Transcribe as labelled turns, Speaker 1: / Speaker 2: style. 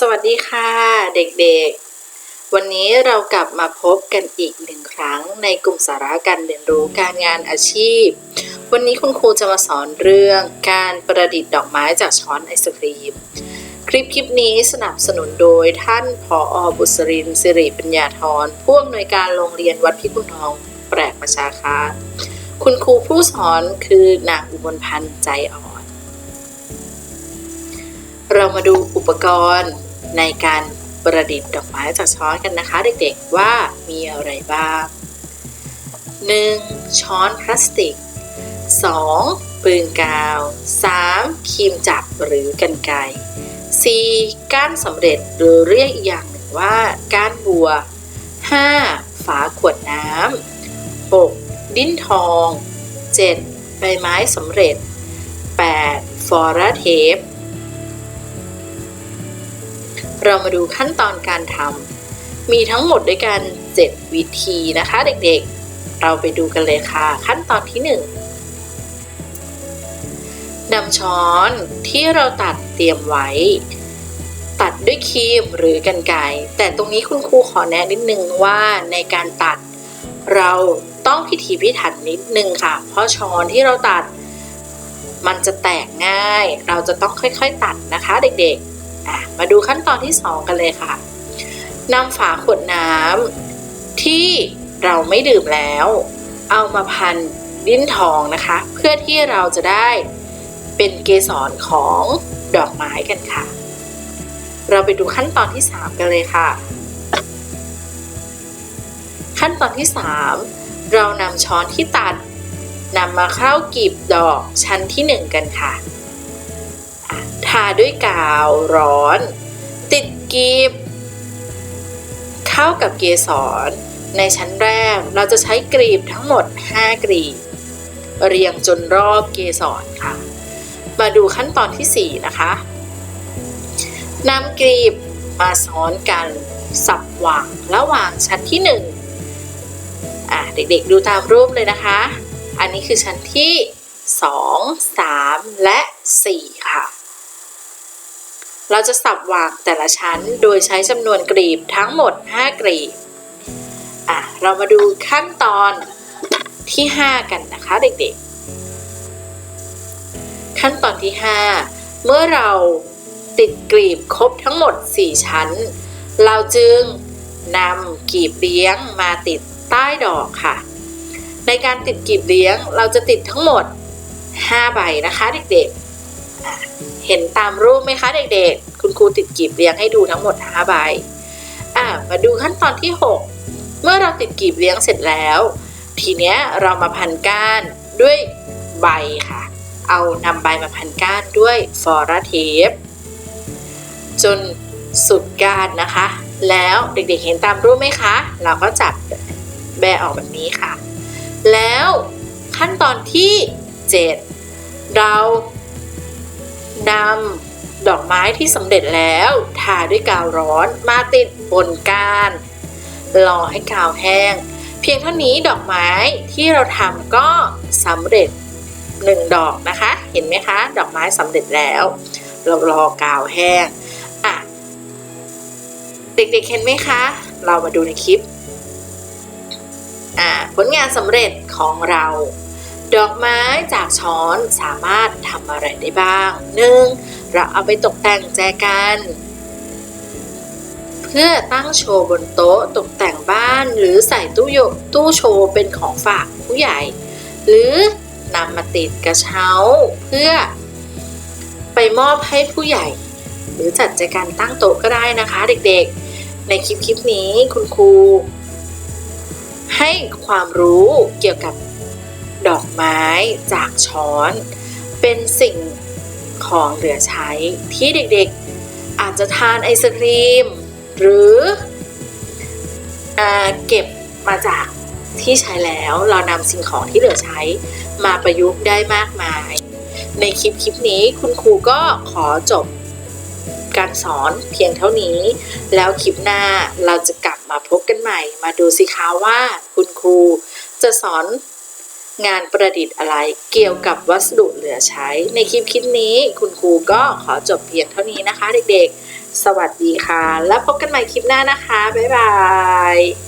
Speaker 1: สวัสดีค่ะเด็กๆ วันนี้เรากลับมาพบกันอีกหนึ่งครั้งในกลุ่มสาระการเรียนรู้การงานอาชีพ วันนี้คุณครูจะมาสอนเรื่องการประดิษฐ์ดอกไม้จากช้อนไอศครีม คลิปคลิปนี้สนับสนุนโดยท่านผออบุษรินสิริปัญญาธรผู้อำนวยการโรงเรียนวัดพิกุลทองแปลกประชาคาคุณครูผู้สอนคือนางอุบลพันธ์ใจอ่อนเรามาดูอุปกรณ์ ในการประดิษฐ์ดอกไม้จากช้อนกันนะคะ เด็กๆว่ามีอะไรบ้าง 1. ช้อนพลาสติก 2. ปืนกาว 3. ครีมจับหรือกันไกร 4. ก้านสำเร็จหรือเรียกอีกอย่างหนึ่งว่าก้านบัว 5. ฝาขวดน้ำ 6. ดิ้นทอง 7. ใบไม้สำเร็จ 8. ฟอราเทป เรามาดูขั้นตอนการทำมีทั้งหมดด้วยกัน 7 วิธีนะคะเด็กๆ เราไปดูกันเลยค่ะ ขั้นตอนที่ 1นำช้อนที่เราตัดเตรียมไว้ ตัดด้วยครีมหรือกันไกรแต่ตรงนี้คุณครูขอแนะนิดนึงว่าในการตัด เราต้องพิถีพิถันนิดนึงค่ะ เพราะช้อนที่เราตัด มันจะแตกง่าย เราจะต้องค่อยๆ ตัดนะคะเด็กๆ อะมาดูขั้นตอนที่ 2 กันเลยค่ะนำฝาขวดน้ำที่เราไม่ดื่มแล้ว เอามาพันดิ้นทองนะคะ เพื่อที่เราจะได้เป็นเกสรของดอกไม้กันค่ะ เราไปดูขั้นตอนที่ 3 กันเลยค่ะ ขั้นตอนที่ 3 เรานำช้อนที่ตัดนำมาเข้ากีบดอกชั้นที่ 1 กันค่ะาด้วยกาวร้อน ติดกีบ เข้ากับเกสร ในชั้นแรกเราจะใช้กรีบทั้งหมด 5 กรีบ เรียงจนรอบเกสรค่ะ มาดูขั้นตอนที่ 4 นะคะนำกรีบมาซ้อนกัน สับหวางระหว่างชั้นที่1อะเด็กๆดูตามรูปเลยนะคะ อันนี้คือชั้นที่ 2 3 และ 4 ค่ะ เราจะสับวางแต่ละชั้นโดยใช้จำนวนกรีบทั้งหมด 5กรีบอะเรามาดูขั้นตอนที่ 5 กันนะคะเด็กๆ ขั้นตอนที่ 5 เมื่อเราติดกรีบครบทั้งหมด 4 ชั้น เราจึงนำกรีบเลี้ยงมาติดใต้ดอกค่ะ ในการติดกรีบเลี้ยงเราจะติดทั้งหมด 5 ใบนะคะเด็กๆ เห็นตามรูปไหมคะเด็กๆ คุณครูติดกลีบเลี้ยงให้ดูทั้งหมด5ใบอะมาดูขั้นตอนที่ 6 เมื่อเราติดกลีบเลี้ยงเสร็จแล้ว ทีเนี้ยเรามาพันก้านด้วยใบค่ะ เอานำใบมาพันก้านด้วยฟอราเทปจนสุดก้านนะคะ แล้วเด็กๆเห็นตามรูปไหมคะ เราก็จับแบออกแบบนี้ค่ะ แล้วขั้นตอนที่ 7 เรา นำดอกไม้ที่สำเร็จแล้วทาด้วยกาวร้อนมาติดบนก้านรอให้กาวแห้ง เพียงเท่านี้ดอกไม้ที่เราทำก็สำเร็จหนึ่งดอกนะคะ เห็นไหมคะ ดอกไม้สำเร็จแล้ว เรารอกาวแห้งอะเด็กๆเห็นไหมคะ เรามาดูในคลิปอ่าผลงานสำเร็จของเรา ดอกไม้จากช้อนสามารถทำอะไรได้บ้าง 1. เราเอาไปตกแต่งแจกัน เพื่อตั้งโชว์บนโต๊ะตกแต่งบ้านหรือใส่ตู้โยตู้โชว์เป็นของฝากผู้ใหญ่ หรือนำมาติดกระเช้า เพื่อ ไปมอบให้ผู้ใหญ่ หรือจัดแจกันตั้งโต๊ะก็ได้นะคะเด็กๆ ในคลิปคลิปนี้คุณครูให้ความรู้เกี่ยวกับ ดอกไม้จากช้อน เป็นสิ่งของเหลือใช้ที่เด็กๆ อาจจะทานไอศครีม หรืออเก็บมาจากที่ใช้แล้วเรานำสิ่งของที่เหลือใช้มาประยุกต์ได้มากมาย ในคลิปคลิปนี้คุณครูก็ขอจบการสอนเพียงเท่านี้ แล้วคลิปหน้าเราจะกลับมาพบกันใหม่ มาดูสิคะว่าคุณครูจะสอน งานประดิษฐ์อะไรเกี่ยวกับวัสดุเหลือใช้ ในคลิปคลิปนี้ คุณครูก็ขอจบเพียงเท่านี้นะคะ เด็กๆ สวัสดีค่ะ แล้วพบกันใหม่คลิปหน้านะคะ บ๊ายบาย